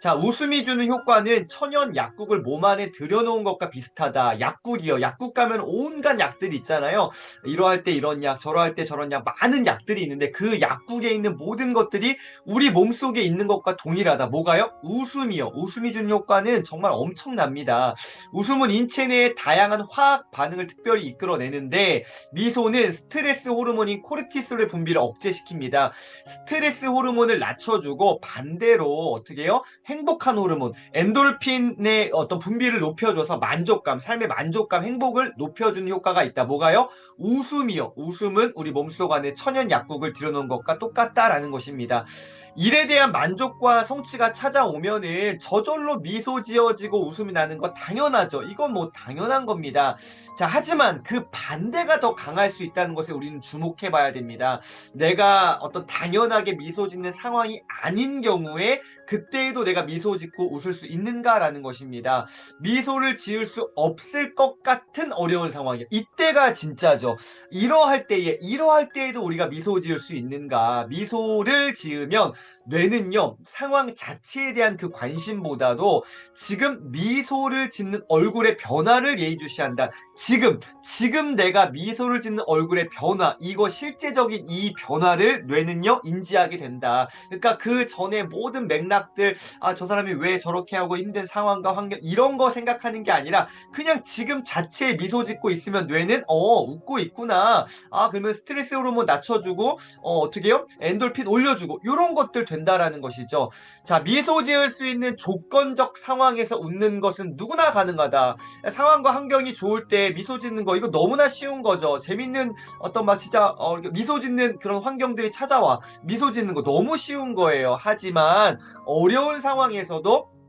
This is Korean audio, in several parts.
자, 웃음이 주는 효과는 천연 약국을 몸 안에 들여놓은 것과 비슷하다. 약국이요. 약국 가면 온갖 약들이 있잖아요. 이러할 때 이런 약, 저러할 때 저런 약, 많은 약들이 있는데 그 약국에 있는 모든 것들이 우리 몸속에 있는 것과 동일하다. 뭐가요? 웃음이요. 웃음이 주는 효과는 정말 엄청납니다. 웃음은 인체 내에 다양한 화학 반응을 특별히 이끌어내는데 미소는 스트레스 호르몬인 코르티솔의 분비를 억제시킵니다. 스트레스 호르몬을 낮춰주고 반대로 어떻게 해요? 행복한 호르몬, 엔돌핀의 어떤 분비를 높여줘서 만족감, 삶의 만족감, 행복을 높여주는 효과가 있다. 뭐가요? 웃음이요. 웃음은 우리 몸속 안에 천연 약국을 들여놓은 것과 똑같다라는 것입니다. 일에 대한 만족과 성취가 찾아오면은 저절로 미소 지어지고 웃음이 나는 거 당연하죠. 이건 뭐 당연한 겁니다. 자, 하지만 그 반대가 더 강할 수 있다는 것에 우리는 주목해 봐야 됩니다. 내가 어떤 당연하게 미소 짓는 상황이 아닌 경우에 그때에도 내가 미소 짓고 웃을 수 있는가라는 것입니다. 미소를 지을 수 없을 것 같은 어려운 상황이에요. 이때가 진짜죠. 이러할 때에, 이러할 때에도 우리가 미소 지을 수 있는가? 미소를 지으면 뇌는요, 상황 자체에 대한 그 관심보다도 지금 미소를 짓는 얼굴의 변화를 예의주시한다. 지금, 지금 내가 미소를 짓는 얼굴의 변화, 이거 실제적인 이 변화를 뇌는요, 인지하게 된다. 그러니까 그 전에 모든 맥락들, 아, 저 사람이 왜 저렇게 하고 힘든 상황과 환경, 이런 거 생각하는 게 아니라 그냥 지금 자체에 미소 짓고 있으면 뇌는, 어, 웃고 있구나. 아, 그러면 스트레스 호르몬 낮춰주고, 어, 어떻게 해요? 엔돌핀 올려주고, 이런 것들 된 다라는 것이죠. 자, 미소 지을 수 있는 조건적 상황에서 웃는 것은 누구나 가능하다. 상황과 환경이 좋을 때 미소 짓는 거, 이거 너무나 쉬운 거죠. 재밌는 어떤 막 진짜, 어, 미소 짓는 그런 환경들이 찾아와. 미소 짓는 거 너무 쉬운 거예요. 하지만 어려운 상황에서도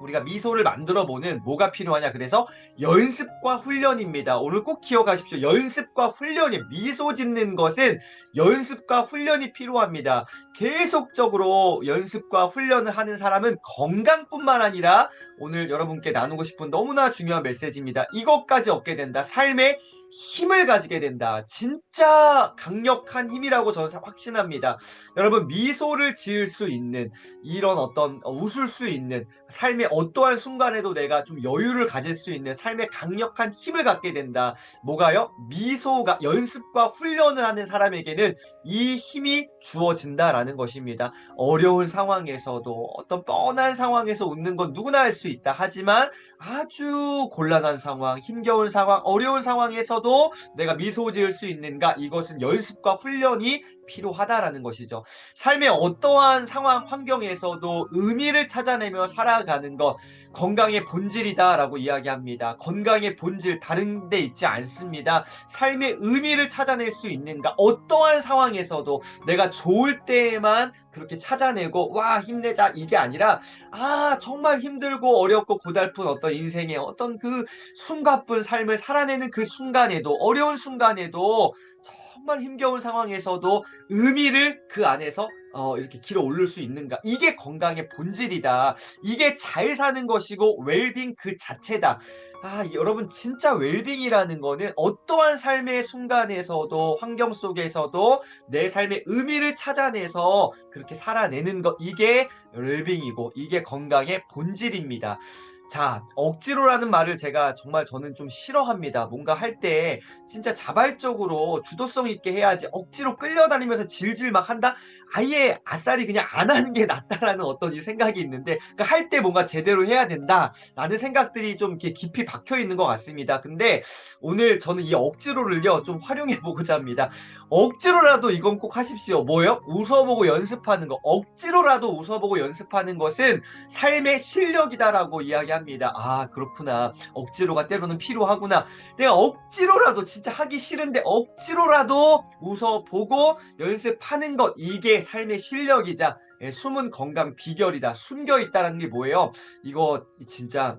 우리가 미소를 만들어 보는 뭐가 필요하냐 그래서 연습과 훈련입니다. 오늘 꼭 기억하십시오. 연습과 훈련이 미소 짓는 것은 연습과 훈련이 필요합니다. 계속적으로 연습과 훈련을 하는 사람은 건강뿐만 아니라 오늘 여러분께 나누고 싶은 너무나 중요한 메시지입니다. 이것까지 얻게 된다. 삶의 힘을 가지게 된다. 진짜 강력한 힘이라고 저는 확신합니다. 여러분 미소를 지을 수 있는 이런 어떤 웃을 수 있는 삶의 어떠한 순간에도 내가 좀 여유를 가질 수 있는 삶의 강력한 힘을 갖게 된다. 뭐가요? 미소가 연습과 훈련을 하는 사람에게는 이 힘이 주어진다라는 것입니다. 어려운 상황에서도 어떤 뻔한 상황에서 웃는 건 누구나 할 수 있다. 하지만 아주 곤란한 상황, 힘겨운 상황, 어려운 상황에서 도 내가 미소 지을 수 있는가? 이것은 연습과 훈련이 필요하다라는 것이죠. 삶의 어떠한 상황, 환경에서도 의미를 찾아내며 살아가는 것, 건강의 본질이다라고 이야기합니다. 건강의 본질, 다른 데 있지 않습니다. 삶의 의미를 찾아낼 수 있는가? 어떠한 상황에서도 내가 좋을 때에만 그렇게 찾아내고, 와, 힘내자, 이게 아니라, 아, 정말 힘들고 어렵고 고달픈 어떤 인생의 어떤 그 숨가쁜 삶을 살아내는 그 순간에도, 어려운 순간에도 정말 힘겨운 상황에서도 의미를 그 안에서 어, 이렇게 길어 올릴 수 있는가? 이게 건강의 본질이다. 이게 잘 사는 것이고 웰빙 그 자체다. 아, 여러분 진짜 웰빙이라는 거는 어떠한 삶의 순간에서도 환경 속에서도 내 삶의 의미를 찾아내서 그렇게 살아내는 것 이게 웰빙이고 이게 건강의 본질입니다. 자, 억지로라는 말을 제가 정말 저는 좀 싫어합니다. 뭔가 할 때 진짜 자발적으로 주도성 있게 해야지 억지로 끌려다니면서 질질 막 한다? 아예 아싸리 그냥 안 하는 게 낫다라는 어떤 이 생각이 있는데 그러니까 할 때 뭔가 제대로 해야 된다라는 생각들이 좀 이렇게 깊이 박혀 있는 것 같습니다. 근데 오늘 저는 이 억지로를요 좀 활용해 보고자 합니다. 억지로라도 이건 꼭 하십시오. 뭐요? 웃어보고 연습하는 거. 억지로라도 웃어보고 연습하는 것은 삶의 실력이다라고 이야기합니다. 아 그렇구나. 억지로가 때로는 필요하구나. 내가 억지로라도 진짜 하기 싫은데 억지로라도 웃어보고 연습하는 것 이게 삶의 실력이자 예, 숨은 건강 비결이다. 숨겨 있다는 게 뭐예요? 이거 진짜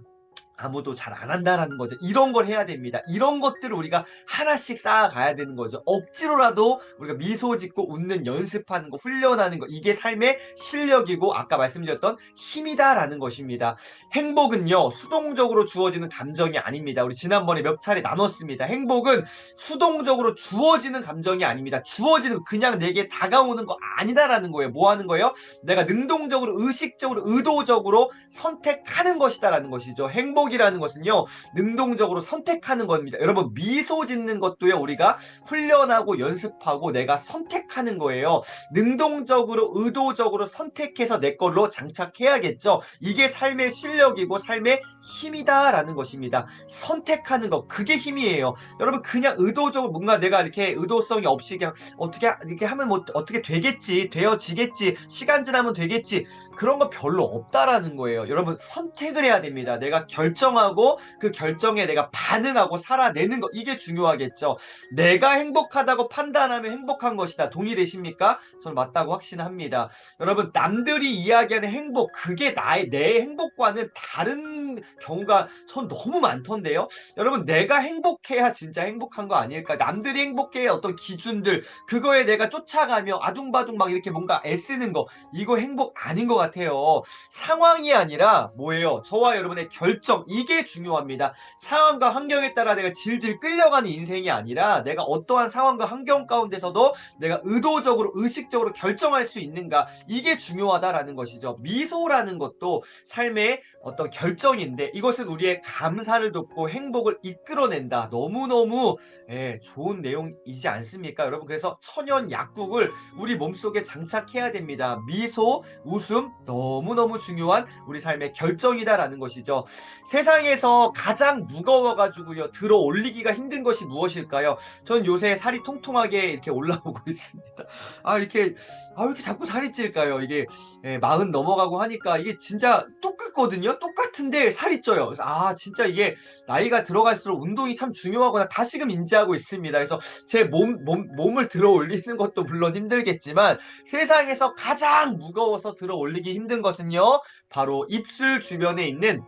아무도 잘 안 한다라는 거죠. 이런 걸 해야 됩니다. 이런 것들을 우리가 하나씩 쌓아가야 되는 거죠. 억지로라도 우리가 미소 짓고 웃는 연습하는 거, 훈련하는 거, 이게 삶의 실력이고 아까 말씀드렸던 힘이다라는 것입니다. 행복은요, 수동적으로 주어지는 감정이 아닙니다. 우리 지난번에 몇 차례 나눴습니다. 행복은 수동적으로 주어지는 감정이 아닙니다. 주어지는 그냥 내게 다가오는 거 아니다라는 거예요. 뭐 하는 거예요? 내가 능동적으로, 의식적으로, 의도적으로 선택하는 것이다라는 것이죠. 행복 이라는 것은요, 능동적으로 선택하는 겁니다. 여러분, 미소 짓는 것도요, 우리가 훈련하고 연습하고 내가 선택하는 거예요. 능동적으로, 의도적으로 선택해서 내 걸로 장착해야겠죠. 이게 삶의 실력이고 삶의 힘이다라는 것입니다. 선택하는 것, 그게 힘이에요. 여러분, 그냥 의도적으로 뭔가 내가 이렇게 의도성이 없이 그냥 어떻게, 이렇게 하면 뭐 어떻게 되겠지, 되어지겠지, 시간 지나면 되겠지, 그런 거 별로 없다라는 거예요. 여러분, 선택을 해야 됩니다. 내가 결정 하고 그 결정에 내가 반응하고 살아내는 것, 이게 중요하겠죠. 내가 행복하다고 판단하면 행복한 것이다. 동의되십니까? 저는 맞다고 확신합니다. 여러분, 남들이 이야기하는 행복, 그게 나의, 내 행복과는 다른 경우가 전 너무 많던데요? 여러분, 내가 행복해야 진짜 행복한 거 아닐까? 남들이 행복해야 어떤 기준들, 그거에 내가 쫓아가며 아둥바둥 막 이렇게 뭔가 애쓰는 거, 이거 행복 아닌 것 같아요. 상황이 아니라 뭐예요? 저와 여러분의 결정, 이게 중요합니다. 상황과 환경에 따라 내가 질질 끌려가는 인생이 아니라 내가 어떠한 상황과 환경 가운데서도 내가 의도적으로, 의식적으로 결정할 수 있는가, 이게 중요하다라는 것이죠. 미소라는 것도 삶의 어떤 결정인데 이것은 우리의 감사를 돕고 행복을 이끌어낸다. 너무너무 예, 좋은 내용이지 않습니까? 여러분 그래서 천연 약국을 우리 몸속에 장착해야 됩니다. 미소, 웃음 너무너무 중요한 우리 삶의 결정이다라는 것이죠. 세상에서 가장 무거워가지고요 들어 올리기가 힘든 것이 무엇일까요? 전 요새 살이 통통하게 이렇게 올라오고 있습니다. 아 이렇게 아 이렇게 자꾸 살이 찔까요? 이게 예, 마흔 넘어가고 하니까 이게 진짜 똑같거든요. 똑같은데 살이 쪄요. 아 진짜 이게 나이가 들어갈수록 운동이 참 중요하구나 다시금 인지하고 있습니다. 그래서 제 몸, 몸 몸을 들어 올리는 것도 물론 힘들겠지만 세상에서 가장 무거워서 들어 올리기 힘든 것은요. 바로 입술 주변에 있는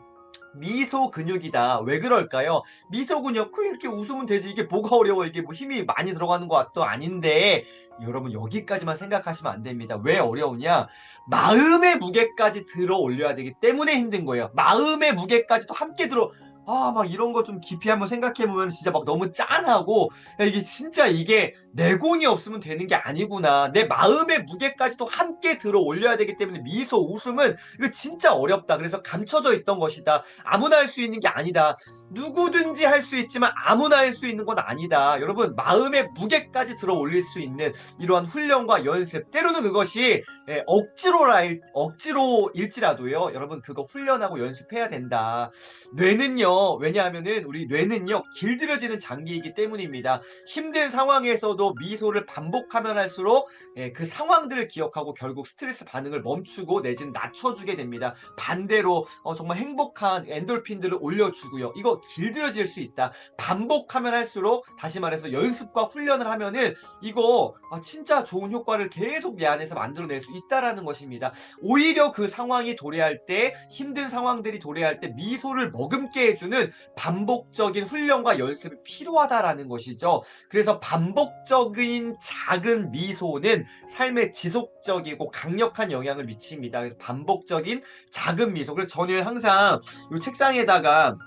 미소 근육이다. 왜 그럴까요? 미소 근육, 그 이렇게 웃으면 되지. 이게 뭐가 어려워? 이게 뭐 힘이 많이 들어가는 것도 아닌데, 여러분 여기까지만 생각하시면 안 됩니다. 왜 어려우냐? 마음의 무게까지 들어 올려야 되기 때문에 힘든 거예요. 마음의 무게까지도 함께 들어 아, 막 이런 거 좀 깊이 한번 생각해 보면 진짜 막 너무 짠하고 야, 이게 진짜 이게 내공이 없으면 되는 게 아니구나. 내 마음의 무게까지도 함께 들어 올려야 되기 때문에 미소, 웃음은 이거 진짜 어렵다. 그래서 감춰져 있던 것이다. 아무나 할 수 있는 게 아니다. 누구든지 할 수 있지만 아무나 할 수 있는 건 아니다. 여러분, 마음의 무게까지 들어 올릴 수 있는 이러한 훈련과 연습. 때로는 그것이 예, 억지로라 억지로일지라도요. 여러분 그거 훈련하고 연습해야 된다. 뇌는요. 왜냐하면은 우리 뇌는요 길들여지는 장기이기 때문입니다. 힘든 상황에서도 미소를 반복하면 할수록 예, 그 상황들을 기억하고 결국 스트레스 반응을 멈추고 내지는 낮춰주게 됩니다. 반대로 어, 정말 행복한 엔돌핀들을 올려주고요. 이거 길들여질 수 있다. 반복하면 할수록 다시 말해서 연습과 훈련을 하면은 이거 아, 진짜 좋은 효과를 계속 내 안에서 만들어낼 수 있다라는 것입니다. 오히려 그 상황이 도래할 때 힘든 상황들이 도래할 때 미소를 머금게 해주 는 반복적인 훈련과 연습이 필요하다라는 것이죠. 그래서 반복적인 작은 미소는 삶에 지속적이고 강력한 영향을 미칩니다. 그래서 반복적인 작은 미소. 그래서 저는 항상 이 책상에다가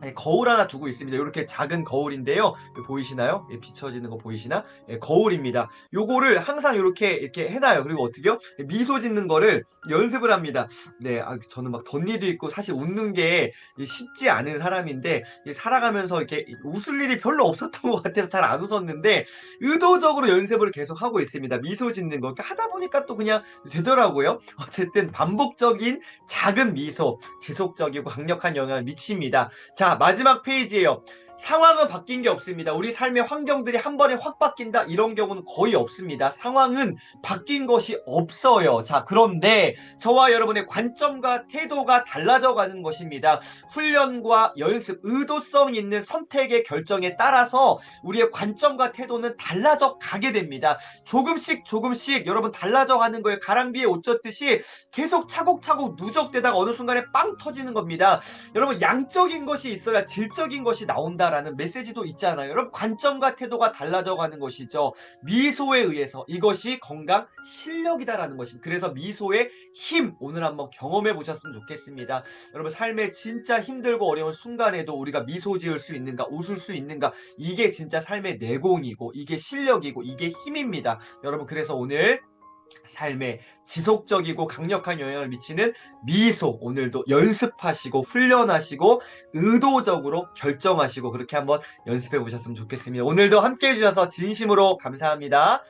네, 거울 하나 두고 있습니다. 이렇게 작은 거울인데요. 보이시나요? 예, 비춰지는 거 보이시나? 예, 거울입니다. 요거를 항상 이렇게 이렇게 해놔요. 그리고 어떻게요? 예, 미소 짓는 거를 연습을 합니다. 네, 아, 저는 막 덧니도 있고 사실 웃는 게 쉽지 않은 사람인데 살아가면서 이렇게 웃을 일이 별로 없었던 것 같아서 잘 안 웃었는데 의도적으로 연습을 계속 하고 있습니다. 미소 짓는 거 하다 보니까 또 그냥 되더라고요. 어쨌든 반복적인 작은 미소, 지속적이고 강력한 영향을 미칩니다. 자, 마지막 페이지에요. 상황은 바뀐 게 없습니다. 우리 삶의 환경들이 한 번에 확 바뀐다 이런 경우는 거의 없습니다. 상황은 바뀐 것이 없어요. 자, 그런데 저와 여러분의 관점과 태도가 달라져 가는 것입니다. 훈련과 연습, 의도성 있는 선택의 결정에 따라서 우리의 관점과 태도는 달라져 가게 됩니다. 조금씩 조금씩 여러분 달라져 가는 거예요. 가랑비에 옷 젖듯이 계속 차곡차곡 누적되다가 어느 순간에 빵 터지는 겁니다. 여러분 양적인 것이 있어야 질적인 것이 나온 다라는 메시지도 있잖아요. 여러분 관점과 태도가 달라져 가는 것이죠. 미소에 의해서 이것이 건강 실력이다라는 것입니다. 그래서 미소의 힘 오늘 한번 경험해 보셨으면 좋겠습니다. 여러분 삶에 진짜 힘들고 어려운 순간에도 우리가 미소 지을 수 있는가 웃을 수 있는가 이게 진짜 삶의 내공이고 이게 실력이고 이게 힘입니다. 여러분 그래서 오늘 삶에 지속적이고 강력한 영향을 미치는 미소 오늘도 연습하시고 훈련하시고 의도적으로 결정하시고 그렇게 한번 연습해 보셨으면 좋겠습니다. 오늘도 함께 해주셔서 진심으로 감사합니다.